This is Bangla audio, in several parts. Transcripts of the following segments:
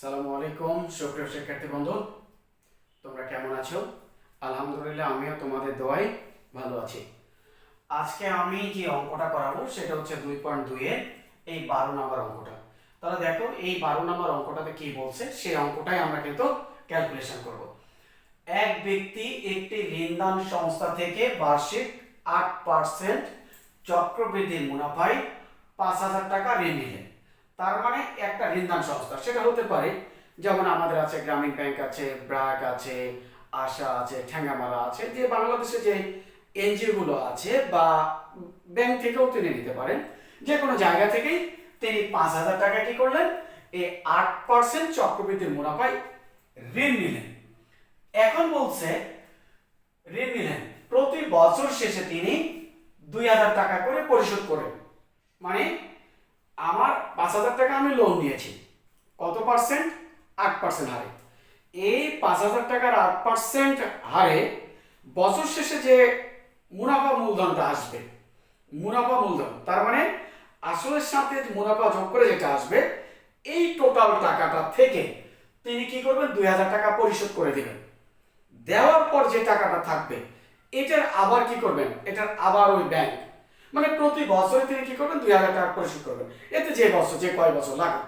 সালামু আলাইকুম, সুপ্রিয় শিক্ষার্থী বন্ধু। তোমরা কেমন আছো? আলহামদুলিল্লাহ, আমিও তোমাদের দোয়ায় ভালো আছি। আজকে আমি যে অঙ্কটা করাবো, সেটা হচ্ছে দুই পয়েন্ট দুইয়ের এই বারো নম্বর অঙ্কটা। তাহলে দেখো, এই বারো নম্বর অঙ্কটাতে কি বলছে? সেই অঙ্কটাই আমরা কিন্তু ক্যালকুলেশন করব। এক ব্যক্তি একটি ঋণদান সংস্থা থেকে বার্ষিক আট পার্সেন্ট চক্রবৃদ্ধির মুনাফায় পাঁচ হাজার টাকা ঋণ নিলেন। তার মানে একটা ঋণদান সংস্থা। সেটা হতে পারে, যেমন আমাদের আছে গ্রামীণ ব্যাংক আছে ব্র্যাক আছে, আশা আছে ঠ্যাঙ্গামারা আছে, যে বাংলাদেশে যে এনজিও গুলো আছে বা ব্যাংক থেকেও তিনি নিতে পারেন। যে কোনো জায়গা থেকেই তিনি পাঁচ হাজার টাকা কি করলেন এই আট পার্সেন্ট চক্রবৃদ্ধির মুনাফায় ঋণ নিলেন। এখন বলছে, ঋণ নিলেন। প্রতি বছর শেষে তিনি দুই হাজার টাকা করে পরিশোধ করেন। মানে আমার পাঁচ হাজার টাকা আমি লোন নিয়েছি। কত পার্সেন্ট আট পার্সেন্ট হারে। এই পাঁচ হাজার টাকার আট পার্সেন্ট হারে বছর শেষে যে মুনাফা মূলধনটা আসবে, মুনাফা মূলধন, তার মানে আসলের সাথে মুনাফা যোগ করে যেটা আসবে, এই টোটাল টাকাটা থেকে তিনি কি করবেন? দুই হাজার টাকা পরিশোধ করে দেবেন। দেওয়ার পর যে টাকাটা থাকবে, এটার আবার কি করবেন? এটার আবার ওই ব্যাংক মানে প্রতি বছরে তিনি কি করবেন? দুই হাজার টাকা পরিশোধ করবেন। এতে যে বছর, যে কয় বছর লাগুক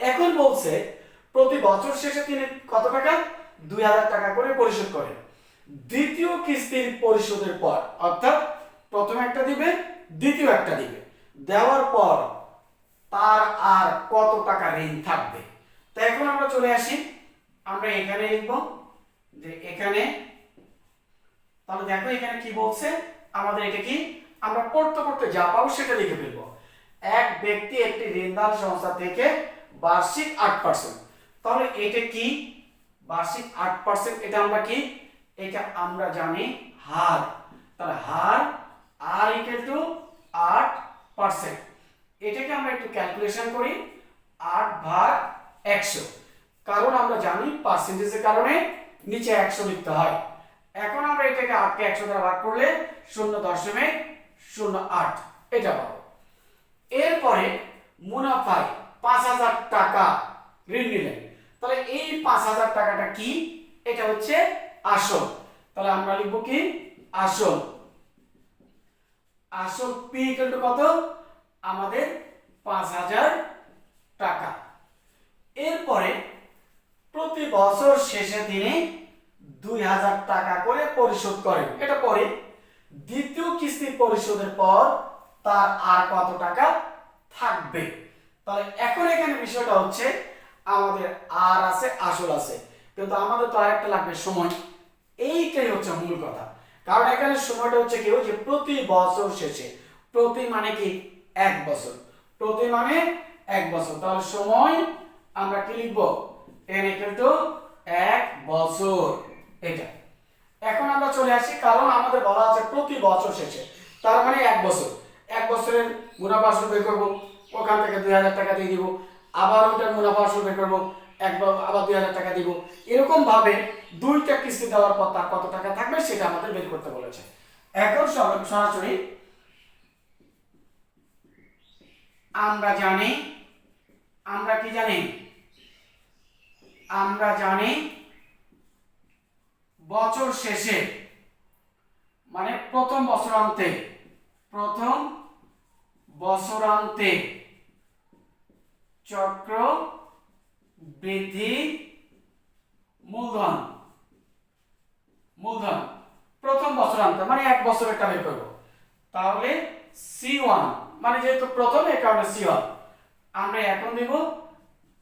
এখন বলছে, প্রতি বছর শেষে তিনি কত টাকা? দুই হাজার টাকা করে পরিশোধ করেন। দ্বিতীয় কিস্তির পরিশোধের পর, অর্থাৎ প্রথম একটা দিবে, দ্বিতীয় একটা দিবে। দেওয়ার পর তার আর কত টাকা ঋণ থাকবে? তো এখন আমরা চলে আসি। আমরা এখানে লিখব যে এখানে, তাহলে দেখো এখানে কি বলছে? আমাদের এটা কি? আমরা পড়তে পড়তে যা পাবো সেটা লিখে ফেলব। এক ব্যক্তি একটি ঋণদান সংস্থা থেকে বার্ষিক আট পার্সেন্ট তাহলে এটা কি? বার্ষিক আট পার্সেন্ট এটা আমরা কি? এটা আমরা জানি হার। তাহলে হার আর ইকুয়াল টু আট পার্সেন্ট এটাকে আমরা একটু ক্যালকুলেশন করি, আট ভাগ একশো। কারণ আমরা জানি পার্সেন্টেজের কারণে নিচে একশো লিখতে হয়। এখন আমরা এটাকে আটকে একশো দ্বারা ভাগ করলে শূন্য দশমিক শূন্য আট। এটা পাবো এরপরে মুনাফায় পাঁচ হাজার টাকা ঋণ নিলেন। তাহলে এই পাঁচ হাজার টাকাটা কি? এটা হচ্ছে আসল। তাহলে আমরা লিখব কি? আসল। আসল পি টু কত? আমাদের পাঁচ হাজার টাকা। এরপরে প্রতি বছর শেষে তিনি দুই হাজার টাকা করে পরিশোধ করেন। এটা পরে। দ্বিতীয় কিস্তি পরিশোধের পর তার আর কত টাকা থাকবে? তাহলে এখন এখানে বিষয়টা হচ্ছে আমাদের আর আছে, আসল আছে। কিন্তু আমাদের তো আরেকটা লাগবে, সময়। এইটাই হচ্ছে মূল কথা। কারণ এখানে সময়টা হচ্ছে কেউ যে প্রতি বছর শেষে। প্রতি মানে কি? এক বছর। প্রতি মানে এক বছর। তাহলে সময় আমরা কি লিখব? ইকুয়াল টু এক বছর। এটা এখন আমরা চলে আসি, কারণ আমাদের বলা আছে প্রতি বছর শেষে। তার মানে এক বছর। এক বছরের মুনাফা আসল বের করব, ওখান থেকে দুই হাজার টাকা দিয়ে দিব। আবার ওইটার মুনাফা আসল বের করব একবার আবার দুই হাজার টাকা দিব। এরকম ভাবে দুইটা কিস্তি দেওয়ার পর তার কত টাকা থাকবে সেটা আমাদের বের করতে বলেছে। এখন সর- সরাসরি আমরা জানি, আমরা কি জানি? আমরা জানি বছর শেষে মানে প্রথম বছরান্তে প্রথম বছরান্তে চক্র বৃদ্ধি মূলধন মূলধন, প্রথম বছরান্তে মানে এক বছর একটা করব। তাহলে সি ওয়ান মানে যেহেতু প্রথম এই কারণে সি ওয়ান আমরা এখন দেব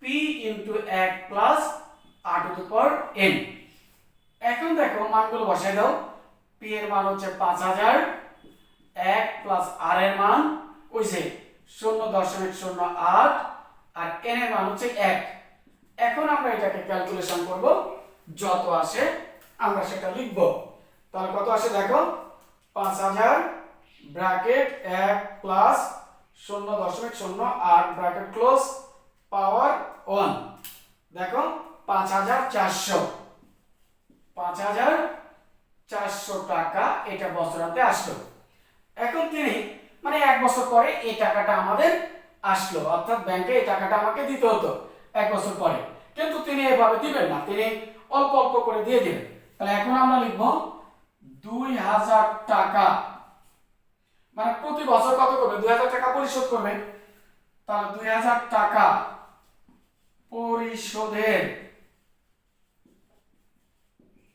পি ইন্টু এক প্লাস আর টু পর এন এখন দেখো মানগুলো বসাই দাও। পি এর মান হচ্ছে পাঁচ হাজার। এক প্লাস আর এর মান ওই যে শূন্য দশমিক শূন্য আট আর এন এর মান হচ্ছে এক। এখন আমরা এটাকে ক্যালকুলেশন করব, যত আসে আমরা সেটা লিখব। তাহলে কত আসে দেখো? পাঁচ হাজার ব্র্যাকেট এক প্লাস শূন্য দশমিক শূন্য আট ব্র্যাকেট ক্লোজ পাওয়ার ওয়ান দেখো, পাঁচ হাজার চারশো। পাঁচ হাজার চারশো টাকা এটা বছরান্তে আসলো। এখন তিনি মানে এক বছর পরে এই টাকাটা আমাদের আসলো, অর্থাৎ ব্যাংকে এই টাকাটা আমাকে দিতে হতো এক বছর পরে। কিন্তু তিনি এভাবে দিবেন না, তিনি অল্প অল্প করে দিয়ে দিবেন তাহলে এখন আমরা লিখব দুই হাজার টাকা। মানে প্রতি বছর কত করবে? দুই হাজার টাকা পরিশোধ করবে। তাহলে দুই হাজার টাকা পরিশোধের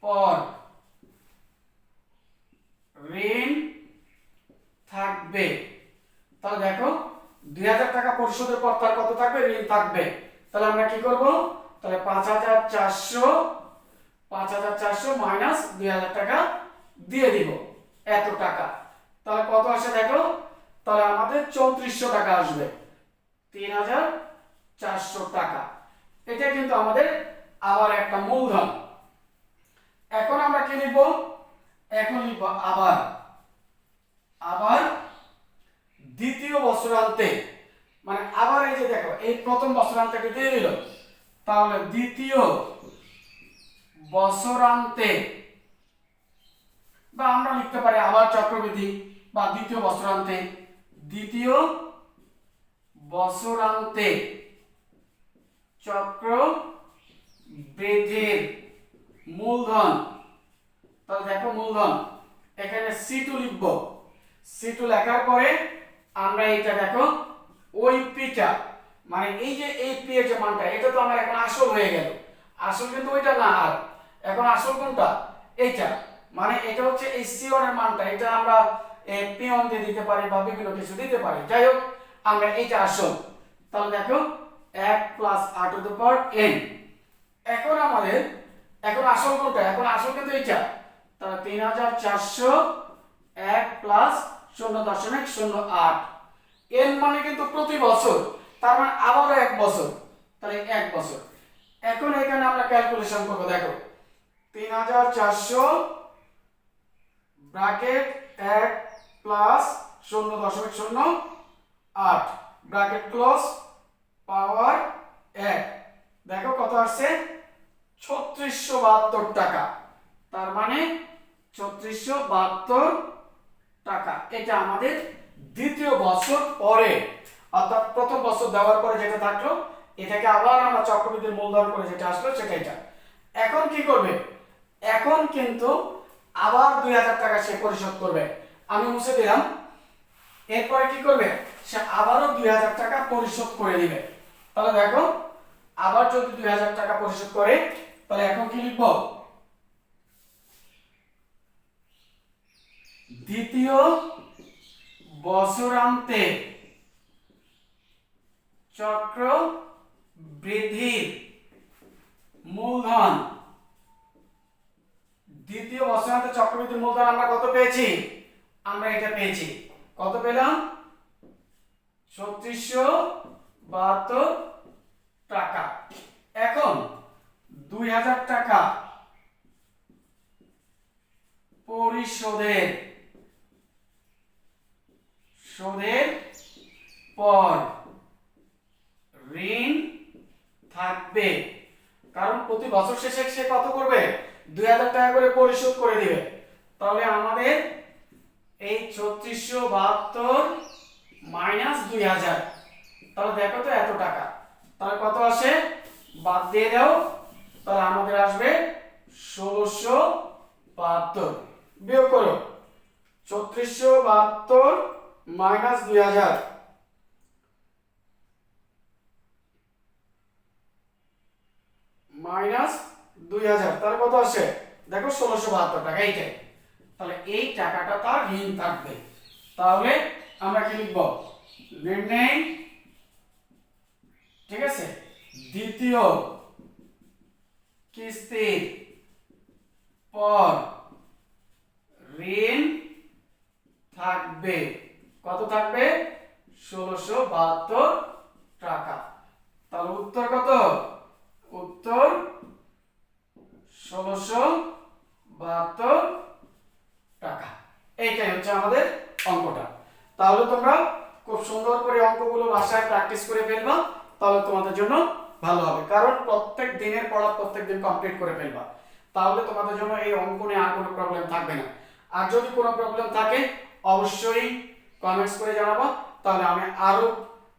পর ঋণ থাকবে। তাহলে দেখো, দুই হাজার টাকা পরিশোধের পর তার কত থাকবে? ঋণ থাকবে। তাহলে আমরা কি করব? তাহলে পাঁচ হাজার চারশো, পাঁচ হাজার চারশো মাইনাস দুই হাজার টাকা দিয়ে দিব এত টাকা। তাহলে কত আসে দেখো? তাহলে আমাদের চৌত্রিশশো টাকা আসবে। তিন হাজার চারশো টাকা। এটা কিন্তু আমাদের আবার একটা মূলধন। এখন আমরা কি লিখব? এখন লিখব আবার। আবার দ্বিতীয় বছরান্তে মানে আবার এই যে দেখো, এই প্রথম বছরান্তে দিয়ে দিল? তাহলে দ্বিতীয় বছরান্তে বা আমরা লিখতে পারি আবার চক্রবৃদ্ধি বা দ্বিতীয় বছরান্তে দ্বিতীয় বছরান্তে চক্র বৃদ্ধির মূলধন। তাহলে দেখো মূলধন। এখানে সি টু লিখব। সি টু লেখার পরে আমরা এইটা দেখো, ওই পিটা মানে এই যে এই পি এর যে মানটা, এটা তো আমার এখন আসল হয়ে গেল। আসল কিন্তু ওইটা না আর। এখন আসল কোনটা? এইটা। মানে এটা হচ্ছে এই সি এর মানটা। এটা আমরা পি পিওন দিয়ে দিতে পারি বা বিভিন্ন কিছু দিতে পারি। যাই হোক, আমরা এইটা আসল। তাহলে দেখো, এক plus r to the power n এখন আমাদের এখন আসল কোনটা? এখন আসল কিন্তু এইটা। তাহলে তিন হাজার চারশো এক প্লাস শূন্য দশমিক শূন্য আট। এর মানে কিন্তু প্রতি বছর, তার মানে আবারও এক বছর। তাহলে এক বছর। এখন এখানে আমরা ক্যালকুলেশন করব, দেখো। তিন হাজার চারশো ব্র্যাকেট এক প্লাস শূন্য দশমিক শূন্য আট। ব্র্যাকেট ক্লোজ পাওয়ার এক। দেখো কত আসছে? ছত্রিশশো বাহাত্তর টাকা। তার মানে ছত্রিশশো বাহাত্তর টাকা। এটা আমাদের দ্বিতীয় বছর পরে। অর্থাৎ প্রথম বছর দেওয়ার পরে যেটা থাকল, এটাকে আবার আমরা চক্রবৃদ্ধির মূলধন করে যেটা আসলো সেটা এটা। এখন কি করবে? এখন কিন্তু আবার দুই হাজার টাকা সে পরিশোধ করবে। আমি মুছে দিলাম। এরপরে কি করবে? সে আবারও দুই হাজার টাকা পরিশোধ করে দিবে। তাহলে দেখো, আবার যদি দুই হাজার টাকা পরিশোধ করে তাহলে এখন কি লিখব? দ্বিতীয় বছরান্তে চক্র বৃদ্ধির মূলধন। দ্বিতীয় বছরান্তে চক্রবৃদ্ধির মূলধন আমরা কত পেয়েছি? আমরা এটা পেয়েছি। কত পেলাম? ছত্রিশশো বাহাত্তর টাকা। এখন দুই হাজার টাকা পরিশোধের, শোধের পর ঋণ থাকবে। কারণ প্রতি বছর শেষে সে কত করবে? দুই হাজার টাকা করে পরিশোধ করে দিবে। তাহলে আমাদের এই ছত্রিশশো বাহাত্তর মাইনাস দুই হাজার। তাহলে দেখো তো এত টাকা। তাহলে কত আসে? বাদ দিয়ে দাও। তাহলে আমাদের আসবে ষোলোশো বাহাত্তর। বিয়োগ করো। ছত্রিশশো বাহাত্তর মাইনাস দুই হাজার। মাইনাস দুই হাজার। তাহলে কত আসে? দেখো ষোলোশো বাহাত্তর টাকা, এইটাই। তাহলে এই টাকাটা তার ঋণ থাকবে। তাহলে আমরা কি লিখব? নির্ণয় ঠিক আছে? দ্বিতীয় কিস্তির পর ঋণ থাকবে। কত থাকবে? ষোলোশো বাহাত্তর টাকা। তাহলে উত্তর কত? উত্তর ষোলোশো বাহাত্তর টাকা। এইটাই হচ্ছে আমাদের অঙ্কটা। তাহলে তোমরা খুব সুন্দর করে অঙ্কগুলো বাসায় প্র্যাকটিস করে ফেলবা। তাহলে তোমাদের জন্য ভালো হবে। কারণ প্রত্যেক দিনের পড়া প্রত্যেক দিন কমপ্লিট করে ফেলবা। তাহলে তোমাদের জন্য এই অঙ্কনে আর কোনো প্রবলেম থাকবে না। আর যদি কোনো প্রবলেম থাকে, অবশ্যই কমেন্টস করে জানাব, তাহলে আমি আরও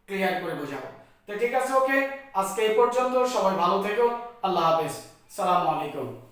ক্লিয়ার করে বোঝাবো। তো ঠিক আছে ওকে আজকে এই পর্যন্ত সবাই ভালো থেকো। আল্লাহ হাফেজ। সালামু আলাইকুম।